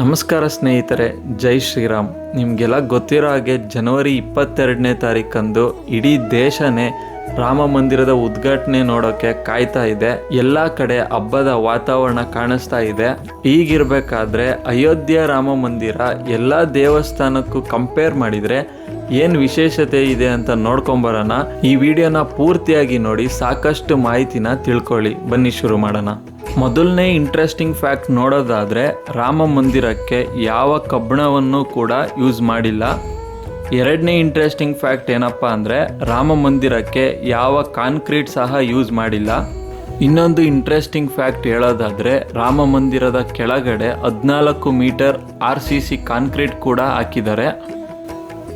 ನಮಸ್ಕಾರ ಸ್ನೇಹಿತರೆ, ಜೈ ಶ್ರೀರಾಮ್. ನಿಮಗೆಲ್ಲ ಗೊತ್ತಿರೋ ಹಾಗೆ ಜನವರಿ ಇಪ್ಪತ್ತೆರಡನೇ ತಾರೀಕಂದು ಇಡೀ ದೇಶನೇ ರಾಮ ಮಂದಿರದ ಉದ್ಘಾಟನೆ ನೋಡೋಕೆ ಕಾಯ್ತಾ ಇದೆ. ಎಲ್ಲ ಕಡೆ ಹಬ್ಬದ ವಾತಾವರಣ ಕಾಣಿಸ್ತಾ ಇದೆ. ಈಗಿರ್ಬೇಕಾದ್ರೆ ಅಯೋಧ್ಯೆ ರಾಮ ಮಂದಿರ ಎಲ್ಲ ದೇವಸ್ಥಾನಕ್ಕೂ ಕಂಪೇರ್ ಮಾಡಿದರೆ ಏನು ವಿಶೇಷತೆ ಇದೆ ಅಂತ ನೋಡ್ಕೊಂಬರೋಣ. ಈ ವಿಡಿಯೋನ ಪೂರ್ತಿಯಾಗಿ ನೋಡಿ, ಸಾಕಷ್ಟು ಮಾಹಿತಿನ ತಿಳ್ಕೊಳ್ಳಿ. ಬನ್ನಿ ಶುರು ಮಾಡೋಣ. ಮೊದಲನೇ ಇಂಟ್ರೆಸ್ಟಿಂಗ್ ಫ್ಯಾಕ್ಟ್ ನೋಡೋದಾದರೆ ರಾಮ ಮಂದಿರಕ್ಕೆ ಯಾವ ಕಬ್ಬಣವನ್ನು ಕೂಡ ಯೂಸ್ ಮಾಡಿಲ್ಲ. ಎರಡನೇ ಇಂಟ್ರೆಸ್ಟಿಂಗ್ ಫ್ಯಾಕ್ಟ್ ಏನಪ್ಪ ಅಂದರೆ ರಾಮ ಮಂದಿರಕ್ಕೆ ಯಾವ ಕಾಂಕ್ರೀಟ್ ಸಹ ಯೂಸ್ ಮಾಡಿಲ್ಲ. ಇನ್ನೊಂದು ಇಂಟ್ರೆಸ್ಟಿಂಗ್ ಫ್ಯಾಕ್ಟ್ ಹೇಳೋದಾದರೆ ರಾಮ ಮಂದಿರದ ಕೆಳಗಡೆ ಹದಿನಾಲ್ಕು metre R C C concrete ಕೂಡ ಹಾಕಿದ್ದಾರೆ.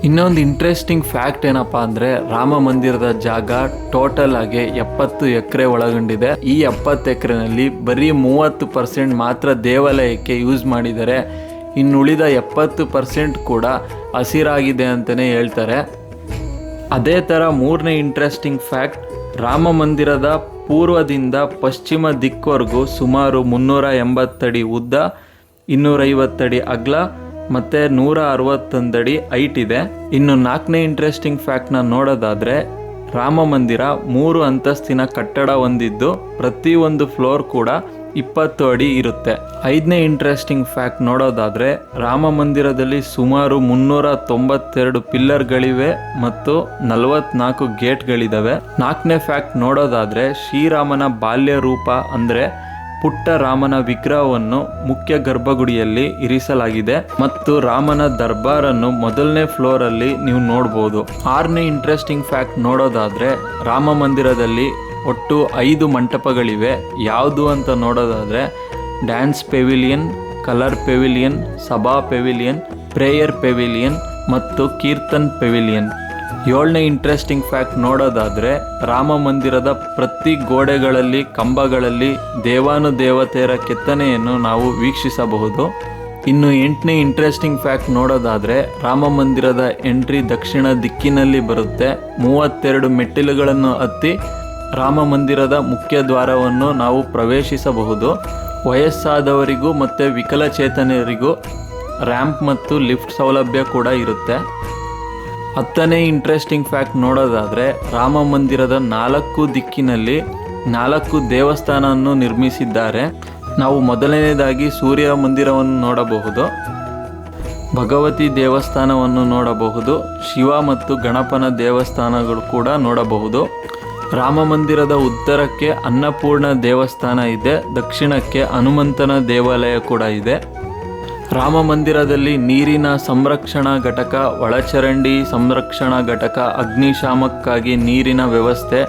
ಇನ್ನೊಂದು ಇಂಟ್ರೆಸ್ಟಿಂಗ್ ಫ್ಯಾಕ್ಟ್ ಏನಪ್ಪಾ ಅಂದ್ರೆ ರಾಮ ಮಂದಿರದ ಜಾಗ ಟೋಟಲ್ ಆಗಿ ಎಪ್ಪತ್ತು ಎಕರೆ ಒಳಗೊಂಡಿದೆ. ಈ ಎಪ್ಪತ್ತು ಎಕರೆನಲ್ಲಿ ಬರೀ ಮೂವತ್ತು ಪರ್ಸೆಂಟ್ ಮಾತ್ರ ದೇವಾಲಯಕ್ಕೆ ಯೂಸ್ ಮಾಡಿದ್ದಾರೆ. ಇನ್ನುಳಿದ ಎಪ್ಪತ್ತು ಪರ್ಸೆಂಟ್ ಕೂಡ ಹಸಿರಾಗಿದೆ ಅಂತಲೇ ಹೇಳ್ತಾರೆ. ಅದೇ ಥರ ಮೂರನೇ ಇಂಟ್ರೆಸ್ಟಿಂಗ್ ಫ್ಯಾಕ್ಟ್ ರಾಮ ಮಂದಿರದ ಪೂರ್ವದಿಂದ ಪಶ್ಚಿಮ ದಿಕ್ವರೆಗೂ ಸುಮಾರು ಮುನ್ನೂರ ಎಂಬತ್ತಡಿ ಉದ್ದ, ಇನ್ನೂರೈವತ್ತಡಿ ಅಗಲ ಮತ್ತು ನೂರ ಅರವತ್ತೊಂದಡಿ ಹೈಟ್ ಇದೆ. ಇನ್ನು ನಾಲ್ಕನೇ ಇಂಟ್ರೆಸ್ಟಿಂಗ್ ಫ್ಯಾಕ್ಟ್ನ ನೋಡೋದಾದರೆ, ರಾಮ ಮಂದಿರ ಮೂರು ಅಂತಸ್ತಿನ ಕಟ್ಟಡ ಹೊಂದಿದ್ದು ಪ್ರತಿಯೊಂದು ಫ್ಲೋರ್ ಕೂಡ ಇಪ್ಪತ್ತು ಅಡಿ ಇರುತ್ತೆ. ಐದನೇ ಇಂಟ್ರೆಸ್ಟಿಂಗ್ ಫ್ಯಾಕ್ಟ್ ನೋಡೋದಾದರೆ, ರಾಮ ಮಂದಿರದಲ್ಲಿ ಸುಮಾರು ಮುನ್ನೂರ ತೊಂಬತ್ತೆರಡು ಪಿಲ್ಲರ್ಗಳಿವೆ ಮತ್ತು ನಲವತ್ನಾಲ್ಕು ಗೇಟ್ಗಳಿದ್ದಾವೆ ನಾಲ್ಕನೇ ಫ್ಯಾಕ್ಟ್ ನೋಡೋದಾದರೆ, ಶ್ರೀರಾಮನ ಬಾಲ್ಯ ರೂಪ ಅಂದರೆ ಪುಟ್ಟ ರಾಮನ ವಿಗ್ರಹವನ್ನು ಮುಖ್ಯ ಗರ್ಭಗುಡಿಯಲ್ಲಿ ಇರಿಸಲಾಗಿದೆ ಮತ್ತು ರಾಮನ ದರ್ಬಾರನ್ನು ಮೊದಲನೇ ಫ್ಲೋರ್ ಅಲ್ಲಿ ನೀವು ನೋಡಬಹುದು ಆರನೇ ಇಂಟ್ರೆಸ್ಟಿಂಗ್ ಫ್ಯಾಕ್ಟ್ ನೋಡೋದಾದ್ರೆ, ರಾಮ ಮಂದಿರದಲ್ಲಿ ಒಟ್ಟು ಐದು ಮಂಟಪಗಳಿವೆ. ಯಾವುದು ಅಂತ ನೋಡೋದಾದ್ರೆ ಡ್ಯಾನ್ಸ್ ಪೆವಿಲಿಯನ್ ಕಲರ್ ಪೆವಿಲಿಯನ್ ಸಭಾ ಪೆವಿಲಿಯನ್ ಪ್ರೇಯರ್ ಪೆವಿಲಿಯನ್ ಮತ್ತು ಕೀರ್ತನ್ ಪೆವಿಲಿಯನ್ ಏಳನೇ ಇಂಟ್ರೆಸ್ಟಿಂಗ್ ಫ್ಯಾಕ್ಟ್ ನೋಡೋದಾದರೆ ರಾಮ ಮಂದಿರದ ಪ್ರತಿ ಗೋಡೆಗಳಲ್ಲಿ, ಕಂಬಗಳಲ್ಲಿ ದೇವಾನುದೇವತೆಯರ ಕೆತ್ತನೆಯನ್ನು ನಾವು ವೀಕ್ಷಿಸಬಹುದು. ಇನ್ನು ಎಂಟನೇ ಇಂಟ್ರೆಸ್ಟಿಂಗ್ ಫ್ಯಾಕ್ಟ್ ನೋಡೋದಾದರೆ ರಾಮ ಮಂದಿರದ ಎಂಟ್ರಿ ದಕ್ಷಿಣ ದಿಕ್ಕಿನಲ್ಲಿ ಬರುತ್ತೆ. ಮೂವತ್ತೆರಡು ಮೆಟ್ಟಿಲುಗಳನ್ನು ಹತ್ತಿ ರಾಮ ಮಂದಿರದ ಮುಖ್ಯ ದ್ವಾರವನ್ನು ನಾವು ಪ್ರವೇಶಿಸಬಹುದು. ವಯಸ್ಸಾದವರಿಗೂ ಮತ್ತು ವಿಕಲಚೇತನರಿಗೂ ರ್ಯಾಂಪ್ ಮತ್ತು ಲಿಫ್ಟ್ ಸೌಲಭ್ಯ ಕೂಡ ಇರುತ್ತೆ. ಹತ್ತನೇ ಇಂಟ್ರೆಸ್ಟಿಂಗ್ ಫ್ಯಾಕ್ಟ್ ನೋಡೋದಾದರೆ ರಾಮ ಮಂದಿರದ ನಾಲ್ಕು ದಿಕ್ಕಿನಲ್ಲಿ ನಾಲ್ಕು ದೇವಸ್ಥಾನವನ್ನು ನಿರ್ಮಿಸಿದ್ದಾರೆ. ನಾವು ಮೊದಲನೇದಾಗಿ ಸೂರ್ಯ ಮಂದಿರವನ್ನು ನೋಡಬಹುದು. ಭಗವತಿ ದೇವಸ್ಥಾನವನ್ನು ನೋಡಬಹುದು. ಶಿವ ಮತ್ತು ಗಣಪನ ದೇವಸ್ಥಾನಗಳು ಕೂಡ ನೋಡಬಹುದು. ರಾಮ ಮಂದಿರದ ಉತ್ತರಕ್ಕೆ ಅನ್ನಪೂರ್ಣ ದೇವಸ್ಥಾನ ಇದೆ. ದಕ್ಷಿಣಕ್ಕೆ ಹನುಮಂತನ ದೇವಾಲಯ ಕೂಡ ಇದೆ. ರಾಮ ಮಂದಿರದಲ್ಲಿ ನೀರಿನ ಸಂರಕ್ಷಣಾ ಘಟಕ, ಒಳಚರಂಡಿ ಸಂರಕ್ಷಣಾ ಘಟಕ, ಅಗ್ನಿಶಾಮಕ್ಕಾಗಿ ನೀರಿನ ವ್ಯವಸ್ಥೆ,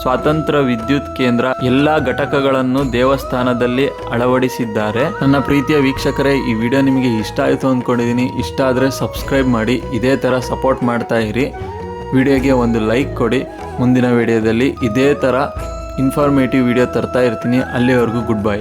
ಸ್ವಾತಂತ್ರ್ಯ ವಿದ್ಯುತ್ ಕೇಂದ್ರ ಎಲ್ಲ ಘಟಕಗಳನ್ನು ದೇವಸ್ಥಾನದಲ್ಲಿ ಅಳವಡಿಸಿದ್ದಾರೆ. ನನ್ನ ಪ್ರೀತಿಯ ವೀಕ್ಷಕರೇ, ಈ ವಿಡಿಯೋ ನಿಮಗೆ ಇಷ್ಟ ಆಯಿತು ಅಂದ್ಕೊಂಡಿದ್ದೀನಿ. ಇಷ್ಟ ಆದರೆ ಸಬ್ಸ್ಕ್ರೈಬ್ ಮಾಡಿ, ಇದೇ ಥರ ಸಪೋರ್ಟ್ ಮಾಡ್ತಾ ಇರಿ. ವಿಡಿಯೋಗೆ ಒಂದು ಲೈಕ್ ಕೊಡಿ. ಮುಂದಿನ ವಿಡಿಯೋದಲ್ಲಿ ಇದೇ ಥರ ಇನ್ಫಾರ್ಮೇಟಿವ್ ವಿಡಿಯೋ ತರ್ತಾ ಇರ್ತೀನಿ. ಅಲ್ಲಿವರೆಗೂ ಗುಡ್ ಬೈ